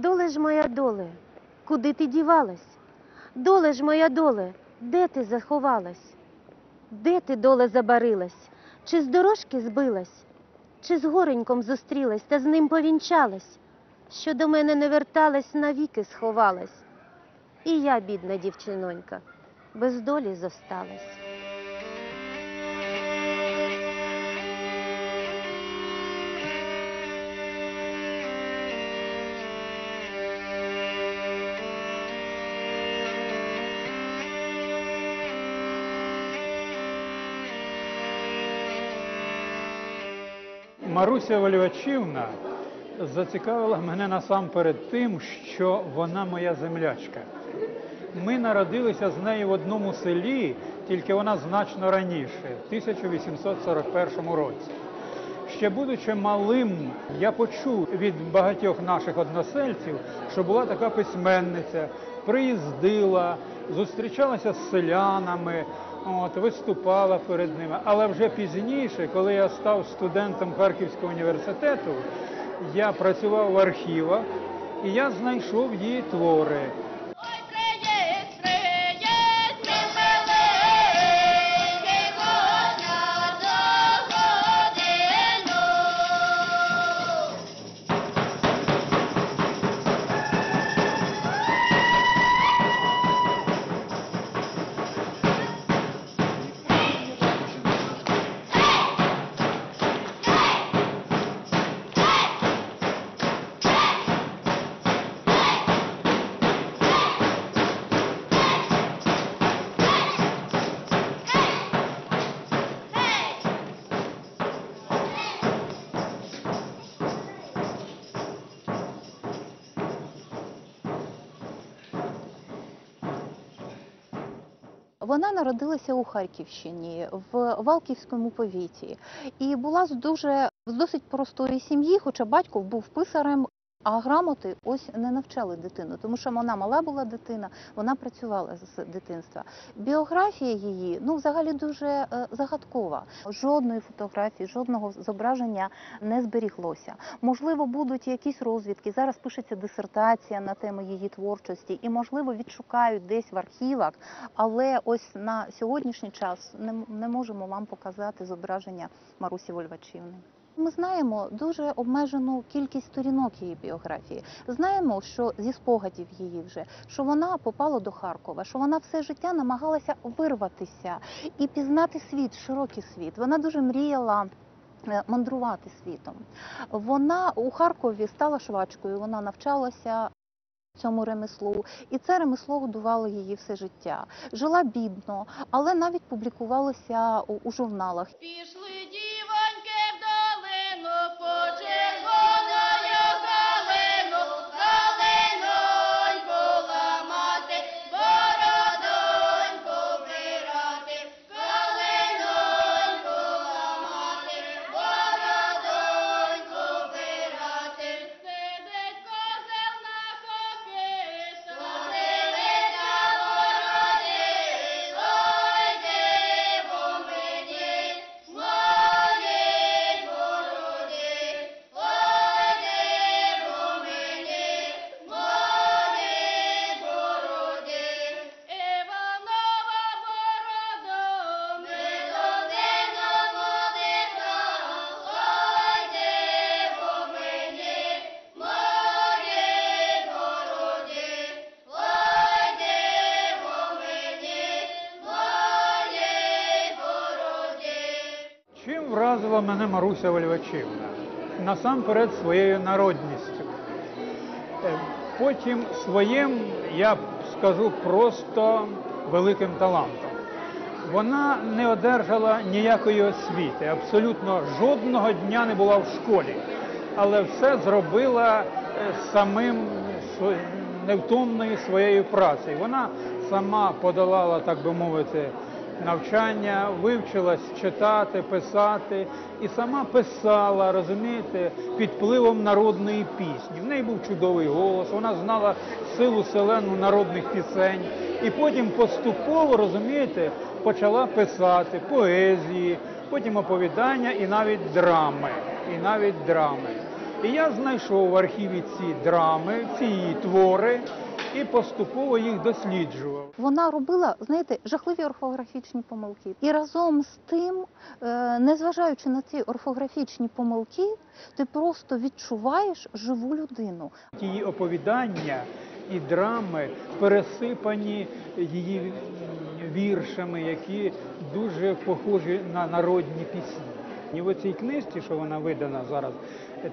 Доле ж моя доле, куди ти дівалась? Доле ж моя доле, де ти заховалась? Де ти доле забарилась? Чи з дорожки збилась? Чи з гореньком зустрілась та з ним повінчалась? Що до мене не верталась, навіки сховалась. І я, бідна дівчинонька, без долі зосталась. Маруся Валювачівна зацікавила мене насамперед тим, що вона моя землячка. Ми народилися з нею в одному селі, тільки вона значно раніше, в 1841 році. Ще будучи малим, я почув від багатьох наших односельців, що була така письменниця, приїздила, зустрічалася з селянами, от, виступала перед ними. Але вже пізніше, коли я став студентом Харківського університету, я працював в архівах і я знайшов її твори. Вона народилася у Харківщині в Валківському повіті і була з дуже з досить простої сім'ї, хоча батько був писарем. А грамоти ось не навчали дитину, тому що вона мала була дитина, вона працювала з дитинства. Біографія її ну взагалі дуже е, загадкова. Жодної фотографії, жодного зображення не зберіглося. Можливо, будуть якісь розвідки. Зараз пишеться дисертація на тему її творчості, і можливо відшукають десь в архівах. Але ось на сьогоднішній час не, не можемо вам показати зображення Марусі Вольвачівни. Ми знаємо дуже обмежену кількість сторінок її біографії. Знаємо, що зі спогадів її вже що вона попала до Харкова, що вона все життя намагалася вирватися і пізнати світ, широкий світ. Вона дуже мріяла. е, Мандрувати світом. Вона у Харкові стала швачкою, вона навчалася цьому ремеслу, і це ремесло годувало її все життя. Жила бідно, але навіть публікувалася у, у журналах. Пішли вразила мене Маруся Вальвачівна? Насамперед своєю народністю. Е, Потім своїм, я скажу, просто великим талантом. Вона не одержала ніякої освіти, абсолютно жодного дня не була в школі, але все зробила е, самим невтомною своєю працею. Вона сама подолала, так би мовити, навчання, вивчилась читати, писати і сама писала, розумієте, під впливом народної пісні. В неї був чудовий голос, вона знала силу селену народних пісень. І потім поступово, розумієте, почала писати поезії, потім оповідання і навіть драми. І навіть драми. І я знайшов в архіві ці драми, ці її твори і поступово їх досліджував. Вона робила, знаєте, жахливі орфографічні помилки. І разом з тим, е, незважаючи на ці орфографічні помилки, ти просто відчуваєш живу людину. Її оповідання і драми пересипані її віршами, які дуже похожі на народні пісні. І в цій книжці, що вона видана зараз,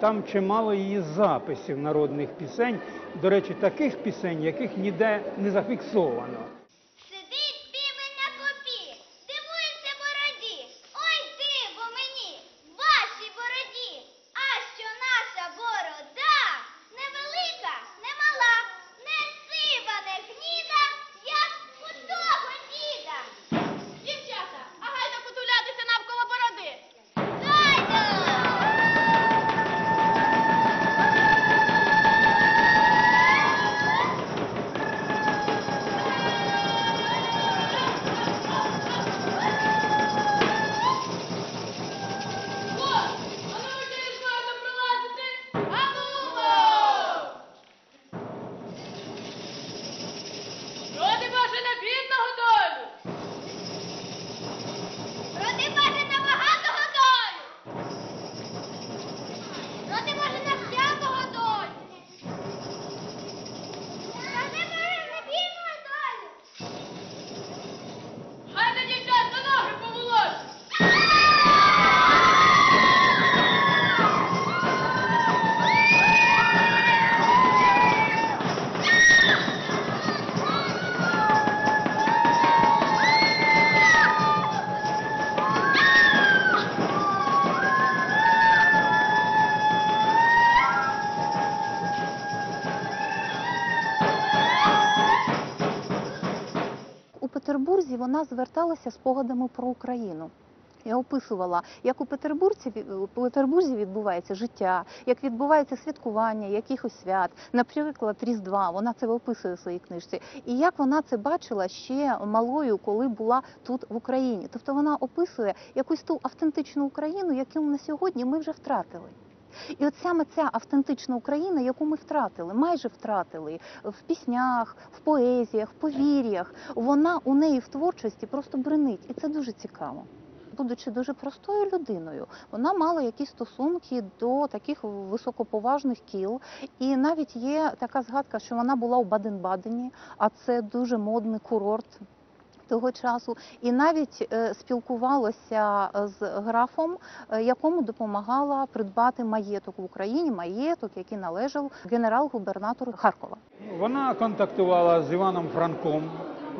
там чимало її записів народних пісень. До речі, таких пісень, яких ніде не зафіксовано. Вона зверталася спогадами про Україну. Я описувала, як у Петербурзі, у Петербурзі відбувається життя, як відбувається святкування якихось свят, наприклад, Різдва. Вона це описує в своїй книжці. І як вона це бачила ще малою, коли була тут в Україні. Тобто вона описує якусь ту автентичну Україну, яку на сьогодні ми вже втратили. І от саме ця автентична Україна, яку ми втратили, майже втратили в піснях, в поезіях, в повір'ях, вона у неї в творчості просто бренить, і це дуже цікаво. Будучи дуже простою людиною, вона мала якісь стосунки до таких високоповажних кіл. І навіть є така згадка, що вона була у Баден-Бадені, а це дуже модний курорт того часу, і навіть е, спілкувалася з графом, е, якому допомагала придбати маєток в Україні, маєток, який належав генерал-губернатору Харкова. Вона контактувала з Іваном Франком,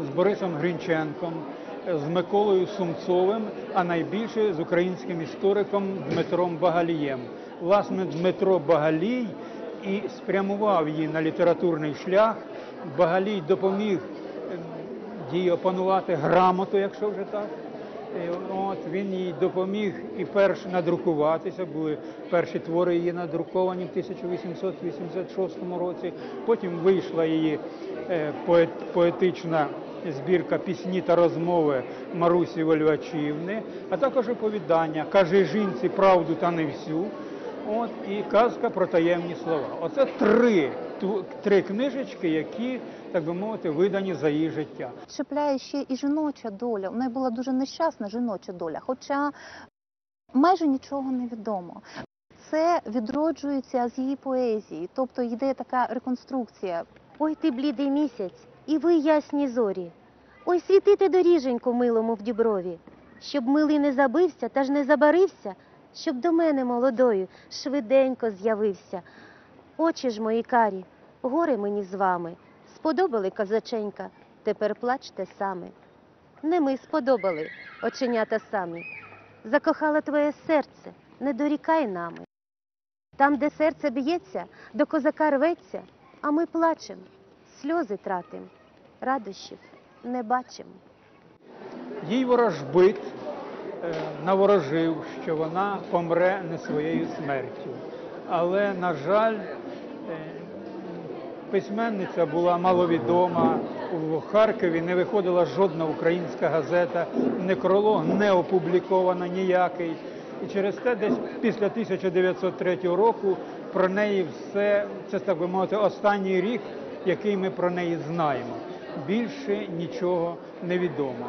з Борисом Грінченком, з Миколою Сумцовим, а найбільше з українським істориком Дмитром Багалієм. Власне, Дмитро Багалій і спрямував її на літературний шлях. Багалій допоміг їй опанувати грамоту, якщо вже так. От він їй допоміг і перш надрукуватися. Були перші твори її надруковані в 1886 році. Потім вийшла її е, поет- поетична збірка пісні та розмови Марусі Вольвачівни, а також оповідання Кажи жінці правду та не всю. От і казка про таємні слова. Оце три три книжечки, які, так би мовити, видані за її життя. Чіпляє ще і жіноча доля. У неї була дуже нещасна жіноча доля, хоча майже нічого не відомо. Це відроджується з її поезії, тобто йде така реконструкція. Ой ти блідий місяць, і ви ясні зорі. Ой, світити доріженьку милому в діброві, щоб милий не забився та ж не забарився, щоб до мене молодою швиденько з'явився. Очі ж мої карі, горе мені з вами. Сподобали козаченька, тепер плачте сами. Не ми сподобали, оченята самі. Закохала твоє серце, не дорікай нами. Там, де серце б'ється, до козака рветься, а ми плачем, сльози тратим, радощів не бачим. Їй ворожбит е, наворожив, що вона помре не своєю смертю. Але, на жаль, письменниця була маловідома. У Харкові не виходила жодна українська газета, некролог не опубліковано ніякий. І через те десь після 1903 року про неї все, це так би мовити, останній рік, який ми про неї знаємо. Більше нічого не відомо.